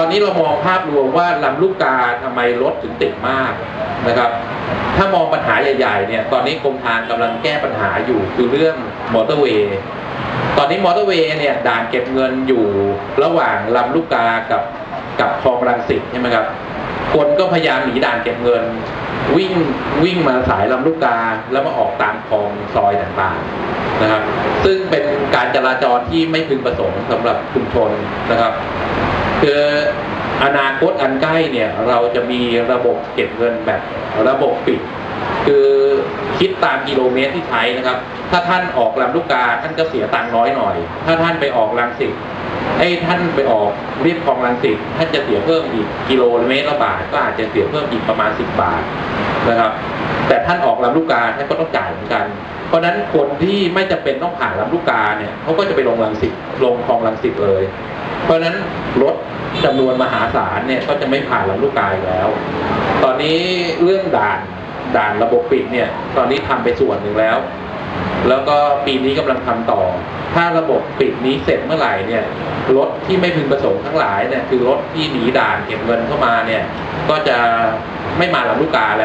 ตอนนี้เรามองภาพรวมว่าลำลูกกาทำไมรถถึงติดมากนะครับ ถ้ามองปัญหาใหญ่ๆเนี่ยตอนนี้กรมทางกำลังแก้ปัญหาอยู่คือเรื่องมอเตอร์เวย์ตอนนี้มอเตอร์เวย์เนี่ยด่านเก็บเงินอยู่ระหว่างลำลูกกากับกับคลองรังสิตใช่ไหมครับคนก็พยายามหนีด่านเก็บเงิน วิ่งวิ่งมาสายลำลูกกาแล้วมาออกตามคลองซอยต่างๆนะครับ ซึ่งเป็นการจราจรที่ไม่พึงประสงค์สำหรับชุมชนนะครับ คือ อนาคตอันใกล้เนี่ยเราจะมีระบบเก็บเงินแบบระบบปิด คือคิดตามกิโลเมตรที่ใช้นะครับ ถ้าท่านออกลำลูกกาท่านก็เสียตังค์น้อยหน่อย ถ้าท่านไปออกลังสิตไอ้ท่านไปออกเรียบคลองลังสิตท่านจะเสียเพิ่มอีกกิโลเมตรละบาทก็อาจจะเสียเพิ่มอีกประมาณ 10 บาทนะครับ แต่ท่านออกลำลูกกาท่านก็ต้องจ่ายเหมือนกัน เพราะฉะนั้นคนที่ไม่จำเป็นต้องผ่านลำลูกกาเนี่ยเขาก็จะไปลงลังสิตลงคลองลังสิตเลย เพราะฉะนั้นรถจำนวนมหาศาลเนี่ยก็จะไม่ผ่านลำลูกกาอีกแล้ว ตอนนี้เรื่องด่านด่านระบบปิดเนี่ย ตอนนี้ทำไปส่วนหนึ่งแล้ว แล้วก็ปีนี้กำลังทำต่อ ถ้าระบบปิดนี้เสร็จเมื่อไหร่เนี่ยรถที่ไม่พึงประสงค์ทั้งหลายเนี่ยคือรถที่หนีด่านเก็บเงินเข้ามาเนี่ย ก็จะไม่มาลำลูกกาแล้ว